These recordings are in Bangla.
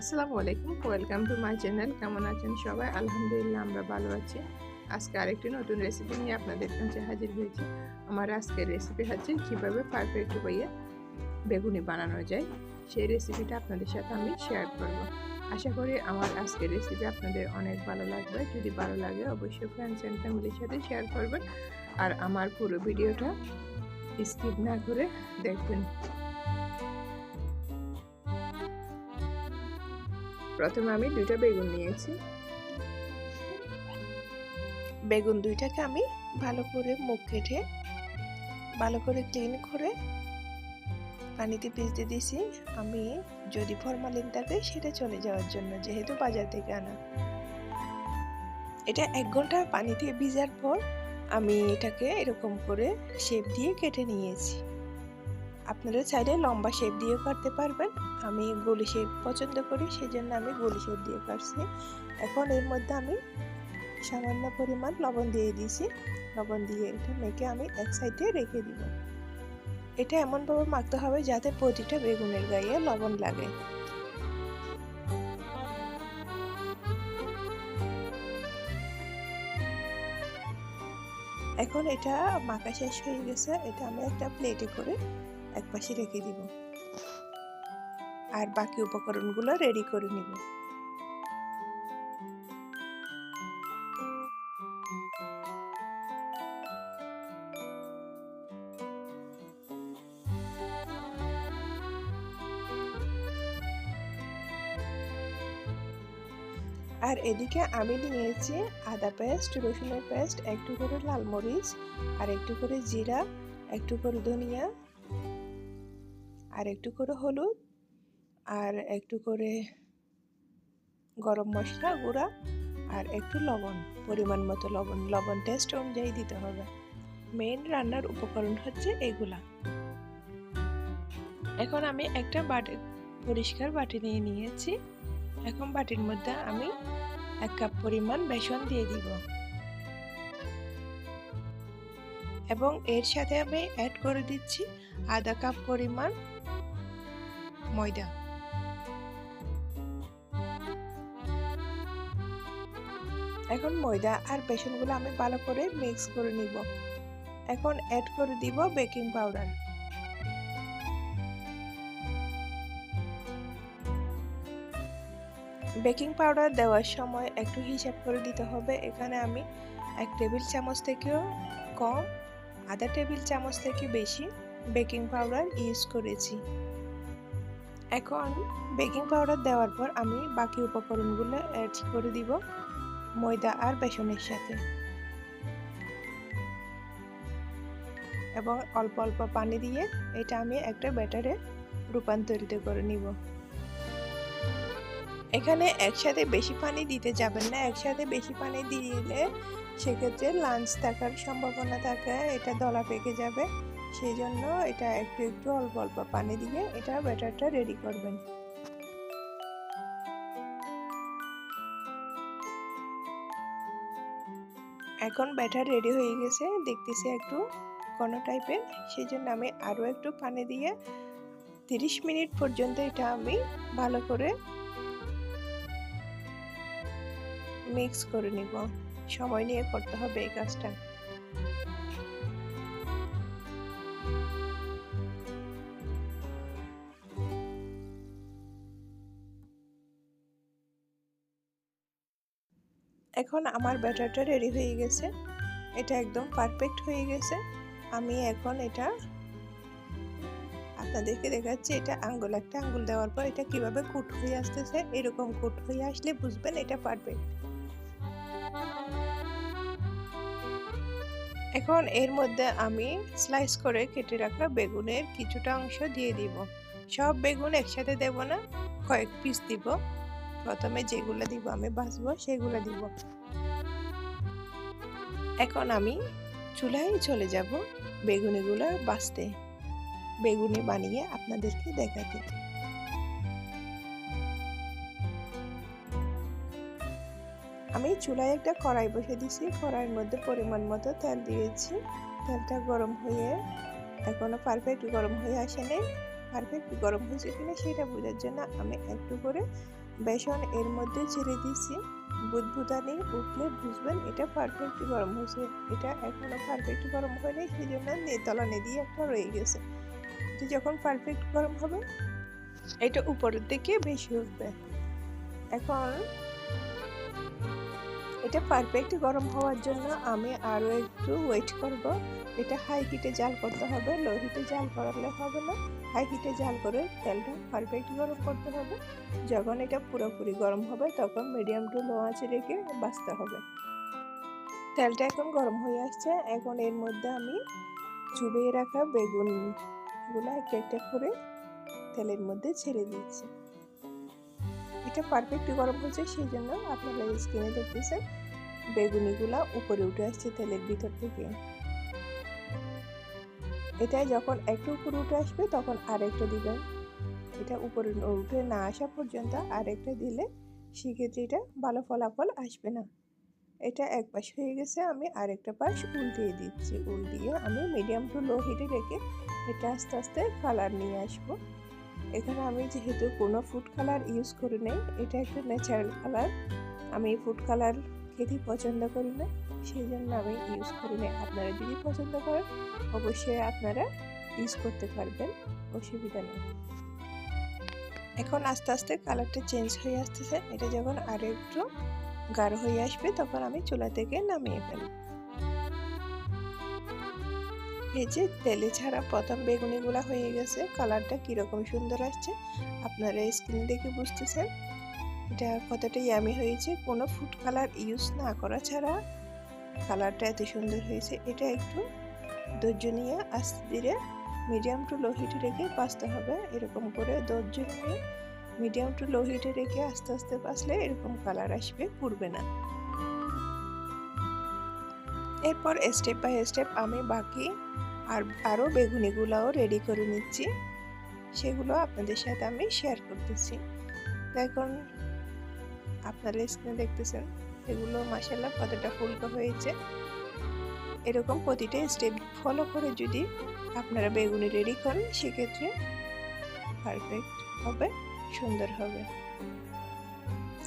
আসসালামু আলাইকুম, ওয়েলকাম টু মাই চ্যানেল। কেমন আছেন সবাই? আলহামদুলিল্লাহ, আমরা ভালো আছি। আজকে আরেকটি নতুন রেসিপি নিয়ে আপনাদের কাছে হাজির হয়েছি। আমার আজকের রেসিপি হচ্ছে কীভাবে পারফেক্ট হয়ে বেগুনি বানানো যায়। সেই রেসিপিটা আপনাদের সাথে আমি শেয়ার করব। আশা করি আমার আজকের রেসিপি আপনাদের অনেক ভালো লাগবে। যদি ভালো লাগে, অবশ্যই ফ্রেন্ডস অ্যান্ড ফ্যামিলির সাথে শেয়ার করবেন। আর আমার পুরো ভিডিওটা স্কিপ না করে দেখবেন। প্রথমে আমি দুইটা বেগুন নিয়েছি। বেগুন দুইটাকে আমি ভালো করে মুখ কেটে ভালো করে ক্লিন করে পানিতে ভিজতে দিছি আমি যদি ফরমালিন থাকে সেটা চলে যাওয়ার জন্য, যেহেতু বাজার থেকে আনা। এটা এক ঘণ্টা পানিতে ভিজার পর আমি এটাকে এরকম করে শেপ দিয়ে কেটে নিয়েছি। আপনারা চাইলে লম্বা শেপ দিয়ে কাটতে পারবেন। আমি গলি শেপ পছন্দ করি, সেজন্য আমি গলি শেপ দিয়ে কাটছি। এখন এর মধ্যে আমি সামান্য পরিমাণ লবণ দিয়ে দিয়েছি। লবণ দিয়ে এটা মেখে আমি এক সাইডে রেখে দিব। এটা এমনভাবে মাখতে হবে যাতে প্রতিটা বেগুনের গায়ে লবণ লাগে। এখন এটা মাখা শেষ হয়ে গেছে। এটা আমি একটা প্লেটে করে এক পাশে রেখে দিব। আর বাকি উপকরণগুলো রেডি করে নিব। আর এদিকে আমি নিয়েছি আদা পেস্ট, রসুনের পেস্ট, একটু করে লাল মরিচ আর একটু করে জিরা, একটু করে ধনিয়া আর একটু করে হলুদ আর একটু করে গরম মশলা, গুঁড়া আর একটু লবণ, পরিমাণ মতো লবণ। লবণ টেস্ট অনুযায়ী দিতে হবে। মেন রান্নার উপকরণ হচ্ছে এগুলা। এখন আমি একটা বাটি, পরিষ্কার বাটি নিয়ে নিয়েছি। এখন বাটির মধ্যে আমি এক কাপ পরিমাণ বেসন দিয়ে দিব। এবং এর সাথে আমি অ্যাড করে দিচ্ছি আধা কাপ পরিমাণ ময়দা। এখন ময়দা আর বেসনগুলো আমি ভালো করে মিক্স করে নিব। এখন অ্যাড করে দিব বেকিং পাউডার বেকিং পাউডার দেওয়ার সময় একটু হিসাব করে দিতে হবে। এখানে আমি এক টেবিল চামচ থেকেও কম, আধা টেবিল চামচ থেকে বেশি বেকিং পাউডার ইউজ করেছি। এখন বেকিং পাউডার দেওয়ার পর আমি বাকি উপকরণগুলো অ্যাড করে দিব ময়দা আর বেসনের সাথে। এবং অল্প অল্প পানি দিয়ে এটা আমি একটা ব্যাটারে রূপান্তরিত করে নিব। এখানে একসাথে বেশি পানি দিতে যাবেন না, একসাথে বেশি পানি দিলে সেক্ষেত্রে লাঞ্চ থাকার সম্ভাবনা থাকে, এটা দলা পেকে যাবে। সেই জন্য এটা একটু একটু অল্প অল্প পানি দিয়ে এটা ব্যাটারটা রেডি করবেন। এখন ব্যাটার রেডি হয়ে গেছে, দেখতেছি একটু কোনো টাইপের সেই জন্য আমি আরও একটু পানি দিয়ে তিরিশ মিনিট পর্যন্ত এটা আমি ভালো করে মিক্স করে নিব। সময় নিয়ে করতে হবে এই কাজটা। এখন আমার ব্যাটারটা রেডি হয়ে গেছে। এটা একদম পারফেক্ট হয়ে গেছে। আমি এখন এটা আপনাদেরকে দেখাচ্ছি, এটা আঙ্গুল, একটা আঙ্গুল দেওয়ার পর এটা কীভাবে কুট হয়ে আসতেছে, এরকম কুট হয়ে আসলে বুঝবেন, এটা পারফেক্ট এখন এর মধ্যে আমি স্লাইস করে কেটে রাখা বেগুনের কিছুটা অংশ দিয়ে দিব। সব বেগুন একসাথে দেব না, কয়েক পিস দিব। প্রথমে যেগুলো দিব আমি বাছবো সেগুলো দিব। এখন আমি চুলায় চলে যাব বেগুনিগুলো বাঁচতে বেগুনি বানিয়ে আপনাদেরকে দেখাতে। আমি চুলায় একটা কড়াই বসে দিয়েছি, কড়াইয়ের মধ্যে পরিমাণ মতো তেল দিয়েছি। তেলটা গরম হয়ে এখনও পারফেক্ট গরম হয়ে আসেনি পারফেক্ট গরম হয়েছে কিনা সেটা বোঝার জন্য আমি একটু করে বেসন এর মধ্যে ছেড়ে দিয়েছি। বুদবুদানি উঠলে বুঝবেন এটা পারফেক্ট গরম হয়েছে। এটা এখনও পারফেক্ট গরম হয়নি সেই জন্য নেতলা দিয়ে একটা রয়ে গেছে। তো যখন পারফেক্ট গরম হবে, এটা উপরের দিকে বেশি উঠবে। এখন এটা পারফেক্ট গরম হওয়ার জন্য আমি আরও একটু ওয়েট করব। এটা হাই হিটে জাল করতে হবে লো হিটে জাল করালে হবে না। হাই হিটে জাল করে তেলটা পারফেক্ট গরম করতে হবে। যখন এটা পুরোপুরি গরম হবে, তখন মিডিয়াম টু লো আঁচে রেখে বাঁচতে হবে। তেলটা এখন গরম হয়ে আসছে। এখন এর মধ্যে আমি চুবিয়ে রাখা বেগুনগুলো একটা একটা করে তেলের মধ্যে ছেড়ে দিচ্ছি। এটা পারফেক্ট গরম হয়েছে, সেই জন্য আপনারা স্ক্রিনে দেখতেছেন। বেগুনিগুলা উপরে উঠে আসছে তেলের ভিতর থেকে। এটা যখন একটু উপরে উঠে আসবে, তখন আরেকটা দিবেন এটা উপরে উঠে না আসা পর্যন্ত আরেকটা দিলে সেক্ষেত্রে এটা ভালো ফলাফল আসবে না। এটা এক পাশ হয়ে গেছে, আমি আরেকটা পাশ উল্টিয়ে দিচ্ছি। উল্টিয়ে আমি মিডিয়াম টু লো হিটে রেখে এটা আস্তে আস্তে কালার নিয়ে আসব। এখানে আমি যেহেতু কোনো ফুড কালার ইউজ করি নাই, এটা একটা ন্যাচারাল কালার আমি ফুড কালার খেতে পছন্দ করি না, সেই জন্য আমি ইউজ করি না। আপনারা যদি পছন্দ করেন, অবশ্যই আপনারা ইউজ করতে পারবেন, অসুবিধা নেই। এখন আস্তে আস্তে কালারটা চেঞ্জ হয়ে আসতেছে। এটা যখন আরও একটু গাঢ় হয়ে আসবে, তখন আমি চুলা থেকে নামিয়ে ফেলব। এই যে তেলে ছাড়া প্রথম বেগুনিগুলা হয়ে গেছে। কালারটা কীরকম সুন্দর আসছে, আপনারা স্ক্রিন দেখে বুঝতেছেন। এটা কতটা ইয়ামি হয়েছে, কোনো ফুড কালার ইউজ না করা ছাড়া কালারটা এত সুন্দর হয়েছে। এটা একটু ধৈর্য নিয়ে আস্তে ধীরে মিডিয়াম টু লো হিটে রেখে পাসতে হবে। এরকম করে ধৈর্য নিয়ে মিডিয়াম টু লো হিটে রেখে আস্তে আস্তে পাসলে এরকম কালার আসবে, পুড়বে না। এরপর স্টেপ বাই স্টেপ আমি বাকি আর আরও বেগুনিগুলাও রেডি করে নিচ্ছি। সেগুলো আপনাদের সাথে আমি শেয়ার করতেছি। দেখুন আপনারা স্ক্রিনে দেখতেছেন, এগুলো মাসাল্লাহ কতটা ফুলকো হয়েছে। এরকম প্রতিটা স্টেপ ফলো করে যদি আপনারা বেগুনি রেডি করেন, সেক্ষেত্রে পারফেক্ট হবে, সুন্দর হবে।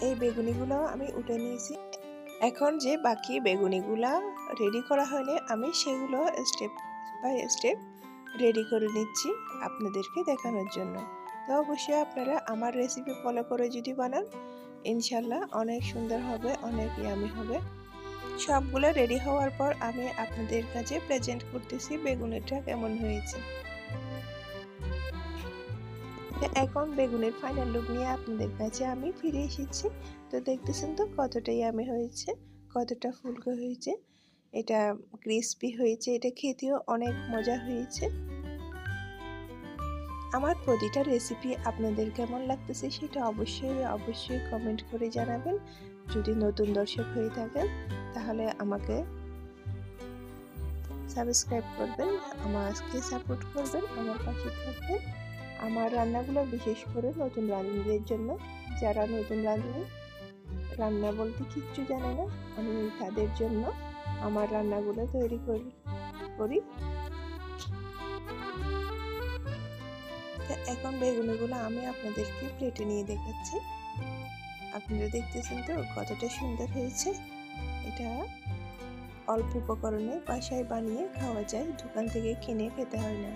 এই বেগুনিগুলো আমি উঠে নিয়েছি। এখন যে বাকি বেগুনিগুলা রেডি করা হয়নি, আমি সেগুলো স্টেপ বাই স্টেপ রেডি করে নিচ্ছি আপনাদেরকে দেখানোর জন্য। তো অবশ্যই আপনারা আমার রেসিপি ফলো করে যদি বানান ইনশাল্লাহ অনেক সুন্দর হবে, অনেক ইয়ামি হবে। সবগুলো রেডি হওয়ার পর আমি আপনাদের কাছে প্রেজেন্ট করতেছি বেগুনেরটা কেমন হয়েছে। এখন বেগুনের ফাইনাল লুক নিয়ে আপনাদের কাছে আমি ফিরে এসেছি। তো দেখতেছেন তো কতটা ইয়ামি হয়েছে, কতটা ফুলকো হয়েছে। এটা ক্রিসপি হয়েছে, এটা খেতেও অনেক মজা হয়েছে। আমার প্রতিটা রেসিপি আপনাদের কেমন লাগতেছে সেটা অবশ্যই অবশ্যই কমেন্ট করে জানাবেন। যদি নতুন দর্শক হয়ে থাকেন, তাহলে আমাকে সাবস্ক্রাইব করবেন, আমাকে সাপোর্ট করবেন, আমার পাশে থাকবেন। আমার রান্নাগুলো বিশেষ করে নতুন রাঁধুনিদের জন্য, যারা নতুন রাঁধুনি, রান্না বলতে কিচ্ছু জানে না, আমি তাদের জন্য আমার রান্নাগুলো তৈরি করি করি। এখন বেগুনিগুলো আমি আপনাদেরকে প্লেটে নিয়ে দেখাচ্ছি। আপনারা দেখতেছেন তো, কতটা সুন্দর হয়েছে। এটা অল্প উপকরণে বাসায় বানিয়ে খাওয়া যায়, দোকান থেকে কিনে খেতে হয় না।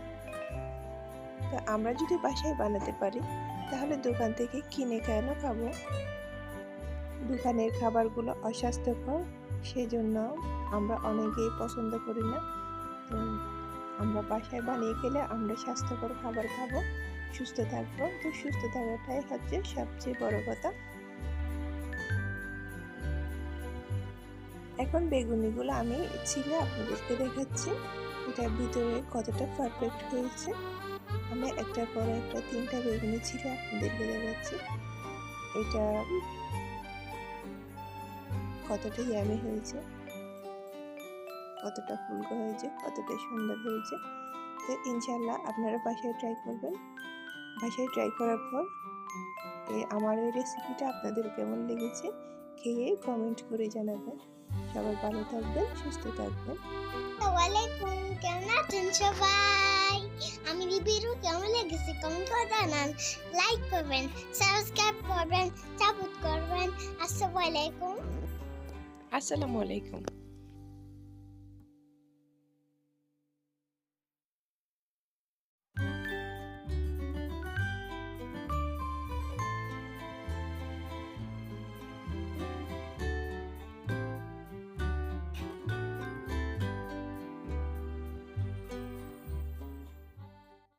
তো আমরা যদি বাসায় বানাতে পারি, তাহলে দোকান থেকে কিনে কেন খাব? দোকানের খাবারগুলো অস্বাস্থ্যকর সেই জন্য আমরা অনেকেই পছন্দ করি না। তো আমরা বাসায় বানিয়ে খেলে আমরা স্বাস্থ্যকর খাবার খাব। সুস্থ থাকব। তো সুস্থ থাকাটাই হচ্ছে সবচেয়ে বড় কথা। এখন বেগুনিগুলো আমি ছিলে আপনাদেরকে দেখাচ্ছি। এটা ভিতরে কতটা পারফেক্ট হয়েছে। আমি একটা পরে একটা তিনটা বেগুনি ছিল আপনাদেরকে দেখাচ্ছি। এটা কতটা ইয়ামি হয়েছে। কতটা ফুলকো হয়েছে, কতটা সুন্দর হয়েছে। তো ইনশাল্লাহ আপনারা বাসায় ট্রাই করবেন। বাসায় ট্রাই করার পর আমার এই রেসিপিটা আপনাদের কেমন লেগেছে খেয়ে কমেন্ট করে জানাবেন। সবাই ভালো থাকবেন সুস্থ থাকবেন। আসসালামাইকুম কেমন আছেন সবাই? আমি রিবিরু কেমন লেগেছে কমেন্ট করে জানান। লাইক করবেন সাবস্ক্রাইব করবেন সাপোর্ট করবেন। আসসালামু আলাইকুম। আসসালামু আলাইকুম।